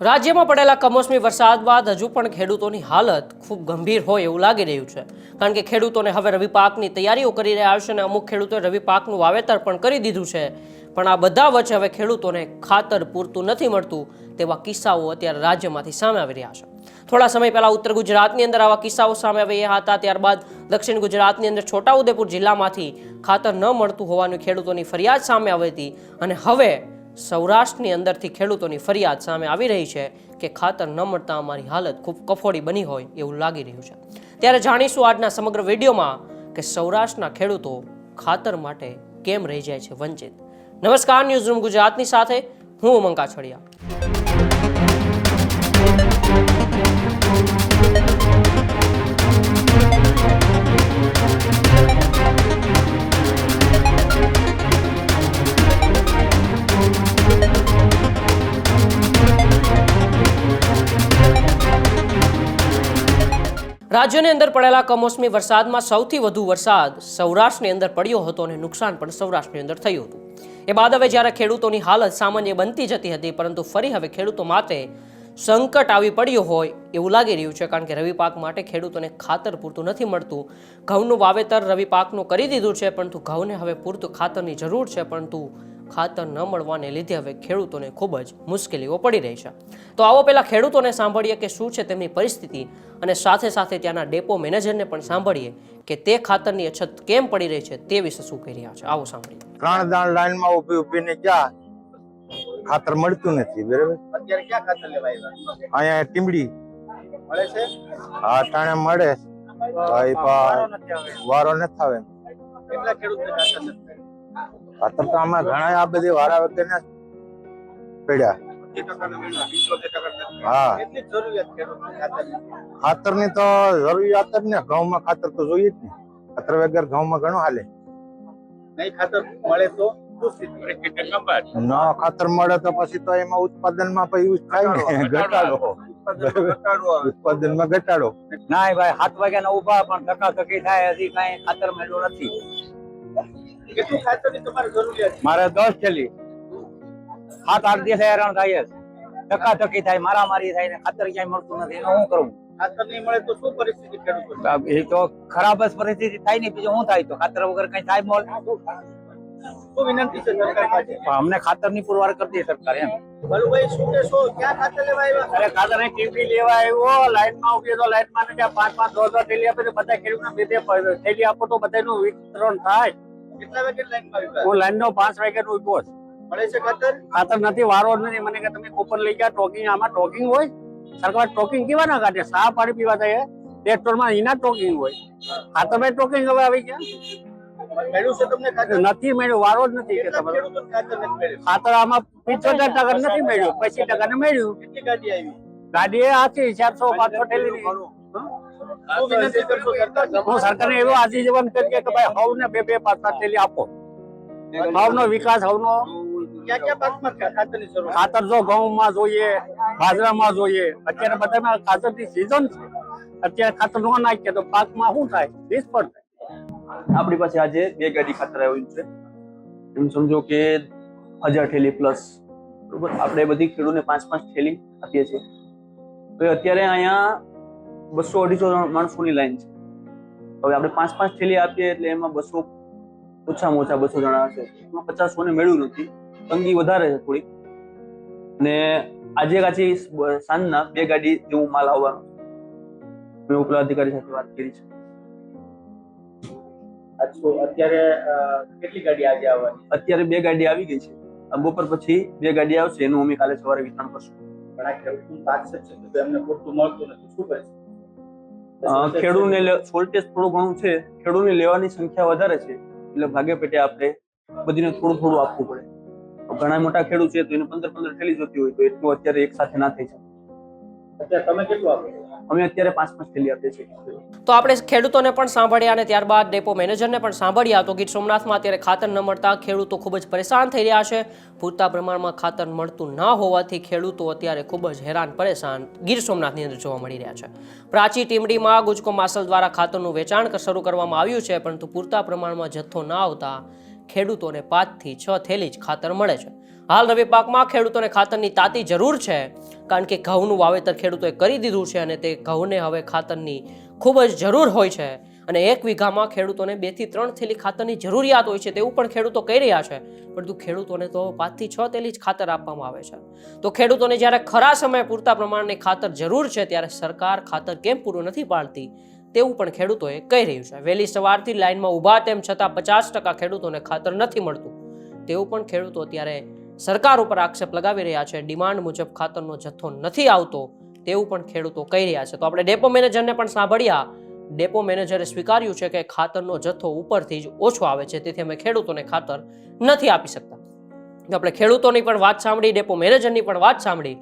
રાજ્યમાં પડેલા કમોસમી વરસાદ બાદ હજુ પણ ખેડૂતોની હાલત ખૂબ ગંભીર હોય એવું લાગી રહ્યું છે. કારણ કે ખેડૂતોને હવે રવિ પાકની તૈયારીઓ કરી રહ્યા છે અને અમુક ખેડૂતોએ રવિ પાકનું વાવેતર પણ કરી દીધું છે. પણ આ બધા વચ્ચે હવે ખેડૂતોને ખાતર પૂરતું નથી મળતું તેવા કિસ્સાઓ અત્યારે રાજ્યમાંથી સામે આવી રહ્યા છે. થોડા સમય પહેલા ઉત્તર ગુજરાતની અંદર આવા કિસ્સાઓ સામે આવ્યા હતા. ત્યારબાદ દક્ષિણ ગુજરાતની અંદર છોટાઉદેપુર જિલ્લામાંથી ખાતર ન મળતું હોવાની ખેડૂતોની ફરિયાદ સામે આવી હતી અને હવે સૌરાષ્ટ્રની અંદરથી ખેડૂતોની ફરિયાદ સામે આવી રહી છે કે ખાતર ન મળતા અમારી હાલત ખૂબ કફોડી બની હોય એવું લાગી રહ્યું છે. ત્યારે જાણીશું આજના સમગ્ર વિડીયોમાં કે સૌરાષ્ટ્રના ખેડૂતો ખાતર માટે કેમ રહી જાય છે વંચિત. નમસ્કાર ન્યૂઝ રૂમ ગુજરાતની સાથે હું ઉમંકા કાછડિયા. રાજ્યની અંદર પડેલા કમોસમી વરસાદમાં સૌથી વધુ વરસાદ સૌરાષ્ટ્રની અંદર પડ્યો હતો અને નુકસાન પણ સૌરાષ્ટ્રની અંદર થયું હતું. એ બાદ હવે જ્યારે ખેડૂતોની હાલત સામાન્ય બનતી જતી હતી, પરંતુ ફરી હવે ખેડૂતો માટે સંકટ આવી પડ્યું હોય એવું લાગી રહ્યું છે, કારણ કે રવિ પાક માટે ખેડૂતોને ખાતર પૂરતું નથી મળતું. ઘઉંનું વાવેતર રવિ પાકનું કરી દીધું છે, પરંતુ ઘઉંને હવે પૂરતું ખાતરની જરૂર છે, પરંતુ ખાતર ન મળવાને લીધે હવે ખેડૂતોને ખૂબ જ મુશ્કેલીઓ પડી રહી છે. તો આવો પહેલાં ખેડૂતોને સાંભળીએ કે શું છે તેમની પરિસ્થિતિ અને સાથે સાથે ત્યાંના ડેપો મેનેજરને પણ સાંભળીએ કે તે ખાતરની અછત કેમ પડી રહી છે તે વિશે શું કહી રહ્યા છે. આવો સાંભળીએ. ત્રણ દાણ લાઈનમાં ઊભી ઊભીને ક્યાં ખાતર મળતું નથી બરાબર? અત્યારે ક્યાં ખાતર લેવા આવ્યા અહીંયા ટીમડી મળે છે? હા ટાણે મળે. ભાઈ વારો નથી આવે. વારો ન થાવે કેટલા ખેડૂતને ખાતર? ખાતર તો આમાં ઘણા આ બધી વારા વગરના પડ્યા. 80% ને મળ્યું, 75% હા. કેટલી જરૂરિયાત ખેડૂતને ખાતરની? ખાતરની તો જરૂરિયાત જ ને ઘઉંમાં ખાતર તો જોઈએ જ ને. ખાતર વગર ઘઉંમાં ઘણું હાલે. નહીં ખાતર મળે તો ખાતર મળે તો પછી તો એમાં ઉત્પાદનમાં પછી યુઝ થાય ને. ઘટાડો ઉત્પાદનમાં ઘટાડો ઉત્પાદનમાં ઘટાડો. ના ભાઈ સાત વાગ્યા ઊભા પણ ધકા ધકી થાય હજી કઈ ખાતર મળ્યું નથી. મારે દસ થેલી. સાત આઠ દિવસ હેરાન થાય છે. ધક્કા ધક્કી થાય મારામારી થાય ને ખાતર ક્યાંય મળતું નથી એનું શું કરું? ખાતર નહીં મળે તો શું પરિસ્થિતિ ખેડૂતોની? એ તો ખરાબ જ પરિસ્થિતિ થાય ને બીજું શું થાય તો? ખાતર વગર કઈ થાય મોલ અમને ખાતરની પુરવાર કરી દે સરકાર એમ. ખાતર લેવા ખાતરની લેવા આવ્યો લાઈનમાં ઊભી તો લાઈનમાં પાંચ પાંચ દોઢ થેલી આપે તો બધા ખેડૂત બે બે થેલી આપો તો બધાનું વિતરણ થાય. કેટલા આ લાઈનમાં આવ્યા? હું લાઈન પાંચ વાગ્યા ઊભો છું મળે છે ખાતર? ખાતર નથી વારો નથી. મને કે તમે કૂપન લઈ ગયા ટોકિંગ આમાં ટોકિંગ હોય? સરકાર ટોકિંગ કેવા ના કાઢે? સા પાણી પીવા થાય પેટ્રોલ એના ટોકિંગ હોય. ખાતરમાં ટોકિંગ હવે આવી ગયા. નથી મળ્યું વારો જ નથી કે તમારે. ખાતર આમાં પિત્તોતેર ટકા નથી મળ્યું પચીસ ટકા ને મળ્યું ગાડી આથી ચારસો પાંચસો ઠેલી હું સરકારને એવું આજીવન કરીએ કે ભાઈ હવને બે બે પાંચ પાંચ થેલી આપો. હવનો વિકાસ છે? ખાતર જો ઘઉંમાં જોઈએ બાજરામાં જોઈએ અત્યારે બધામાં ખાતરની સિઝન છે. અત્યારે ખાતર ન નાખીએ તો પાકમાં શું થાય? નિષ્ફળ થાય. આપણી પાસે આજે બે ગાડી ખાતર આવ્યું છે. એમ સમજો કે હજાર થેલી પ્લસ બરોબર? આપણે બધી ખેડૂતને પાંચ પાંચ ઠેલી આપીએ છીએ. તો અત્યારે અહીંયા બસો અઢીસો માણસોની લાઈન છે. હવે આપણે પાંચ પાંચ થેલી આપીએ એટલે એમાં બસો ઓછામાં ઓછા બસો જણા હશે. એમાં પચાસોને મેળવ્યું નથી. તંગી વધારે છે થોડી અને આજે કાચી સાંજના બે ગાડી જેવું માલ આવવાનો મેં ઉપલા અધિકારી સાથે વાત કરી છે. અત્યારે કેટલી ગાડી આજે આવવાની? અત્યારે બે ગાડી આવી ગઈ છે. બપોર પછી બે ગાડી આવશે એનું અમે કાલે સવારે વિતરણ કરશું. ઘણા ખેડૂતોનું તો આક્ષેપ છે એમને પૂરતું મળતું નથી. શું કરે અ, ખેડૂતને સોલ્ટેજ થોડું ઘણું છે ખેડૂતને લેવાની સંખ્યા વધારે છે એટલે ભાગે પેટે આપણે બધીને થોડું થોડું આપવું પડે. ઘણા મોટા ખેડૂત છે તો એને પંદર પંદર થેલી જોતી હોય તો એટલું અત્યારે એક સાથે ના થઈ શકે. અત્યારે તમે કેટલું આપો? અમે અત્યારે પાંચ પાંચ થેલી આપીએ છીએ. તો આપણે ખેડૂતોને પણ સાંભળ્યા અને ત્યારબાદ ડેપો મેનેજરને પણ સાંભળ્યા તો ગીર સોમનાથમાં અત્યારે ખાતર ન મળતા ખેડૂતો ખૂબ જ પરેશાન થઈ રહ્યા છે. પૂરતા પ્રમાણમાં ખાતર મળતું ન હોવાથી ખેડૂતો અત્યારે ખૂબ જ હેરાન પરેશાન ગીર સોમનાથની અંદર જોવા મળી રહ્યા છે. પ્રાચી ટીમડીમાં ગુજકો માસલ દ્વારા ખાતરનું વેચાણ શરૂ કરવામાં આવ્યું છે, પરંતુ પૂરતા પ્રમાણમાં જથ્થો ન આવતા ખેડૂતોને પાંચથી છ થેલી જ ખાતર મળે છે. હાલ રવિ પાકમાં ખેડૂતોને ખાતરની તાતી જરૂર છે, કારણ કે ઘઉંનું વાવેતર ખેડૂતોએ કરી દીધું છે અને તે ઘઉંને હવે ખાતરની ખૂબ જ જરૂર હોય છે. અને એક વીઘામાં ખેડૂતોને બેથી ત્રણ થેલી ખાતરની જરૂરિયાત હોય છે તેવું પણ ખેડૂતો કહી રહ્યા છે. પરંતુ ખેડૂતોને તો પાંચથી છ થેલી જ ખાતર આપવામાં આવે છે. તો ખેડૂતોને જ્યારે ખરા સમયે પૂરતા પ્રમાણની ખાતર જરૂર છે, ત્યારે સરકાર ખાતર કેમ પૂરું નથી પાડતી તેવું પણ ખેડૂતોએ કહી રહ્યું છે. વહેલી સવારથી લાઇનમાં ઊભા તેમ છતાં પચાસ ટકા ખેડૂતોને ખાતર નથી મળતું. તેવું પણ ખેડૂતો અત્યારે સરકાર ઉપર આક્ષેપ લગાવી રહ્યા છે. ડિમાન્ડ મુજબ ખાતરનો જથ્થો નથી આવતો તેવું પણ ખેડૂતો કહી રહ્યા છે. તો આપણે ડેપો મેનેજરને પણ સાંભળ્યા ડેપો મેનેજરે સ્વીકાર્યું છે કે ખાતરનો જથ્થો ઉપરથી જ ઓછો આવે છે, તેથી અમે ખેડૂતોને ખાતર નથી આપી શકતા. આપણે ખેડૂતોની પણ વાત સાંભળી, ડેપો મેનેજરની પણ વાત સાંભળી.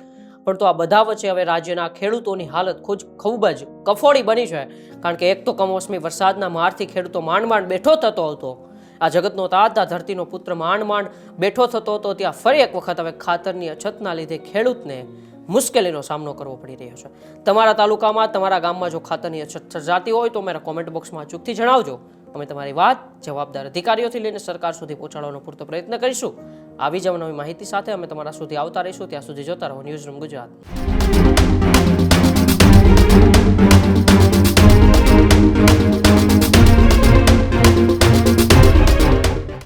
પણ તો આ બધા વચ્ચે હવે રાજ્યના ખેડૂતોની હાલત ખૂબ ખૂબ જ કફોડી બની છે. કારણ કે એક તો કમોસમી વરસાદના મારથી ખેડૂતો માંડ માંડ બેઠો થતો હતો. આ જગતનો તાત આ ધરતીનો પુત્ર માંડ માંડ બેઠો થતો હતો, ત્યાં ફરી એક વખત હવે ખાતરની અછતના લીધે ખેડૂતને મુશ્કેલીનો સામનો કરવો પડી રહ્યો છે. તમારા તાલુકામાં, તમારા ગામમાં જો ખાતરની અછત સર્જાતી હોય તો મારા કોમેન્ટ બોક્સમાં અચૂકથી જણાવજો. અમે તમારી વાત જવાબદાર અધિકારીઓથી લઈને સરકાર સુધી પહોંચાડવાનો પૂરતો પ્રયત્ન કરીશું. આવી જ નવી માહિતી સાથે અમે તમારા સુધી આવતા રહીશું. ત્યાં સુધી જોતા રહો ન્યૂઝ ગુજરાત.